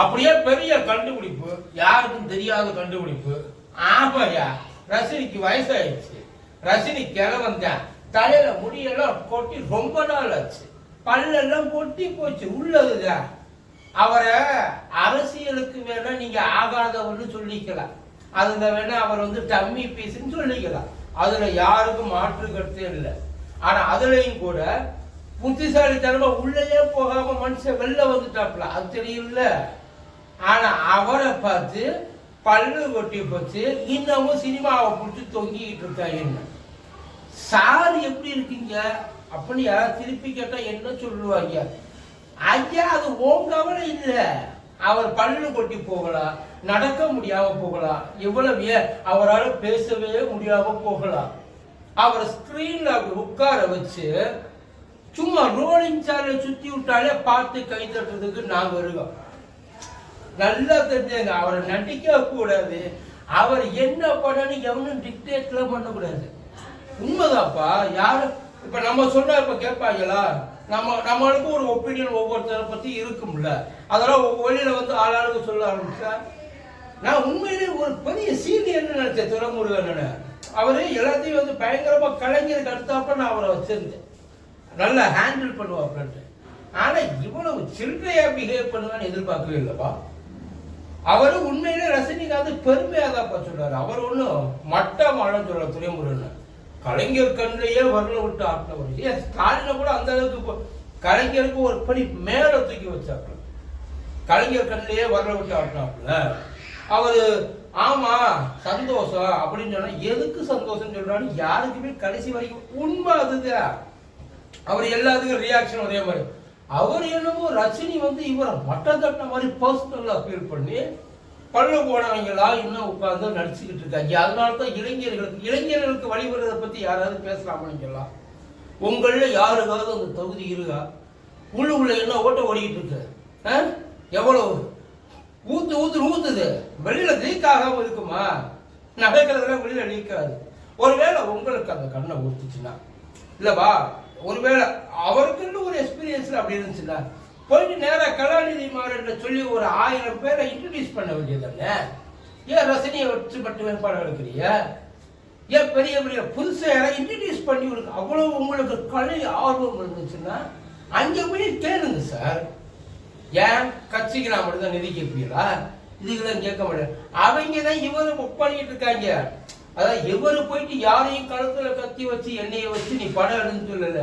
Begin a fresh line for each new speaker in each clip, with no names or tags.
அப்படியே பெரிய கண்டுபிடிப்பு யாருக்கும் தெரியாத கண்டுபிடிப்பு. ஆமாயா ரசினிக்கு வயசாயிடுச்சு. ரசினி கிழவன் தான் தலையில முடியெல்லாம் கொட்டி ரொம்ப நாள் ஆச்சு பல்லெல்லாம் கொட்டி போச்சு உள்ளதுதான். அவரை அரசியலுக்கு வேணா நீங்க ஆகாதவர்னு சொல்லிக்கலாம். அதுல வேணா அவர் வந்து டம்மி பீஸ்ன்னு சொல்லிக்கலாம். அதுல யாருக்கும் மாற்று கருத்தே இல்லை. ஆனா அதுலயும் கூட புத்திசாலித்தனமா உள்ளேயே போகாம மனுஷன் வெளில வந்துட்டாப்ல. அது தெரியும்ல? ஆனா அவரை பார்த்து பல்லு கொட்டி போச்சு இன்னமும் சினிமாவை பிடிச்சி தொங்கிக்கிட்டு இருக்கா என்ன? சார் எப்படி இருக்கீங்க? அப்படின்னு யாராவது திருப்பி கேட்டா என்ன சொல்லுவாங்க? ஐயா அது ஓம் கவலை இல்லை. அவர் பல்லு கொட்டி போகலாம் நடக்க முடியாம போகலாம் எவ்வளவு அவரால் பேசவே முடியாம போகலாம் அவர் ஸ்கிரீன்ல அப்படி உட்கார வச்சு சும்மா ரோலிங் சாலை சுத்தி விட்டாலே பார்த்து கை தட்டுறதுக்கு நாங்க இருக்கோம் நல்லா தெரிஞ்சாங்க. அவரை நடிக்க கூடாது அவர் என்ன பண்ணணும் எவனும் டிக்டேட்லாம் பண்ணக்கூடாது. உண்மைதாப்பா யாரு இப்ப நம்ம சொன்னா இப்ப கேட்பாங்களா? நம்ம நம்மளுக்கு ஒரு ஒப்பீனியன் ஒவ்வொருத்தரை பத்தி இருக்கும்ல. அதெல்லாம் ஒ- வெளியில வந்து ஆளாளுக்கு சொல்ல ஆரம்பிச்சா நான் உண்மையிலே ஒரு பெரிய சீனியர்னு நினைச்சேன் துறைமுருகன் அவரு எல்லாத்தையும் வந்து பயங்கரமா கலைஞருக்கு அடுத்தாப்ப நான் அவரை வச்சிருந்தேன். நல்லா ஹேண்டில் பண்ணுவாப்லன்ட்டு ஆனா இவ்வளவு சில்லறையா பிஹேவ் பண்ணுவான்னு எதிர்பார்க்கவே இல்லைப்பா. அவரு உண்மையிலே ரஜினிகாந்த் பெருமையாக தான் சொல்றாரு. அவர் ஒண்ணும் மட்டமானு சொல்ற துறைமுருகன். கலைஞர் கண்ணிலேயே வரல விட்டு ஆட்டினவர். ஏன் ஸ்டாலினை கூட அந்த அளவுக்கு இப்போ கலைஞருக்கு ஒரு படி மேல தூக்கி வச்சாப்புல. கலைஞர் கண்ணிலேயே வரல விட்டு ஆட்டினாப்புல. அவர் ஆமா சந்தோஷம் அப்படின்னு சொன்னா எதுக்கு சந்தோஷம் சொல்றான்னு யாருக்குமே கடைசி வரைக்கும் உண்மை அதுதான். அவர் எல்லாத்துக்கும் ரியாக்ஷன் ஒரே மாதிரி. அவர் என்னமோ ரஜினி வந்து இவரை மட்டம் தட்டின மாதிரி பர்சனலாக ஃபீல் பண்ணி பள்ள போனவங்களா இன்னும் உட்கார்ந்து நடிச்சுக்கிட்டு இருக்காங்க. அதனால தான் இளைஞர்களுக்கு இளைஞர்களுக்கு வழிபடுறதை பற்றி யாராவது பேசலாமான்னு சொல்லலாம் உங்களில் யாருக்காவது அந்த தகுதி இருக்கா? உள்ளுக்குள்ள என்ன ஓட்ட ஓடிக்கிட்டு இருக்கு? ஆ? எவ்வளோ ஊத்து ஊத்து ஊத்துது. வெளியில லீக் ஆகாம இருக்குமா? நடக்கிறதுலாம் வெளியில லீக் ஆகுது. ஒருவேளை உங்களுக்கு அந்த கண்ணை ஊத்துச்சுன்னா இல்லைவா ஒருவேளை அவருக்கு ஒரு அப்படி இருந்துச்சுன்னா போயிட்டு நேரா கலாநிதி மாறன் சொல்லி ஒரு ஆயிரம் பேரை இன்ட்ரடியூஸ் பண்ண வேண்டியதானே ஏன் ரசனையை வச்சு மட்டும் வேட்பாளர் எடுக்கிறீங்க ஏன் பெரிய பெரிய புதுசா யாரை இன்ட்ரடியூஸ் பண்ணி உங்களுக்கு அவ்வளவு உங்களுக்கு கலை ஆர்வம் இருந்துச்சுன்னா அங்க போய் கேளுங்க சார் ஏன்? கட்சிக்கு நான் மட்டும் தான் நிதி கேட்பீங்களா? இதுக்கெல்லாம் கேட்க மாட்டேன். அவங்க தான் இவரு புக் பண்ணிட்டு இருக்காங்க. அதான் இவரு போயிட்டு யாரையும் கழுத்துல கத்தி வச்சு எண்ணெயை வச்சு நீ படம் எடுன்னு சொல்லல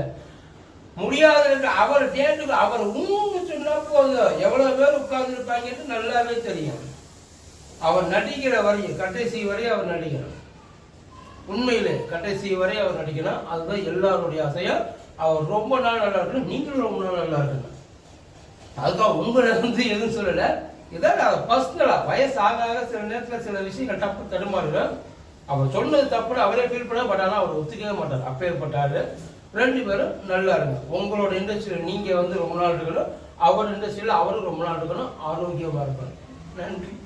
முடியாத அவர் தேர்ந்து அவர் ஊன்னு சொன்னா போதும். எவ்வளவு பேர் உட்கார்ந்து இருப்பாங்கன்னு நல்லாவே தெரியும். அவர் நடிக்கிற வரையும் கடைசி வரை அவர் நடிக்கணும். உண்மையிலே கடைசி வரை அவர் நடிக்கணும். அதுதான் எல்லாருடைய ஆசையா. அவர் ரொம்ப நாள் நல்லா இருக்கணும். நீங்களும் ரொம்ப நாள் நல்லா இருக்கணும். அதுக்காக உங்களை வந்து எதுவும் சொல்லல. இதான் நான் பர்சனலா வயசு ஆக ஆக சில நேரத்தில் சில விஷயங்கள் தப்பு தடுமாறும் அவர் சொன்னது தப்புன்னு அவரே ஃபீல் பண்ண பட் ஆனால் அவர் ஒத்துக்கவே மாட்டார். அப்பேற்பட்டாரு ரெண்டு பேரும் நல்லா இருங்க உங்களோட இண்டஸ்ட்ரியில் நீங்கள் வந்து ரொம்ப நாள் இருக்கணும். அவர் இண்டஸ்ட்ரியில் அவரும் ரொம்ப நாள் இருக்கணும். ஆரோக்கியமாக இருக்கணும். நன்றி.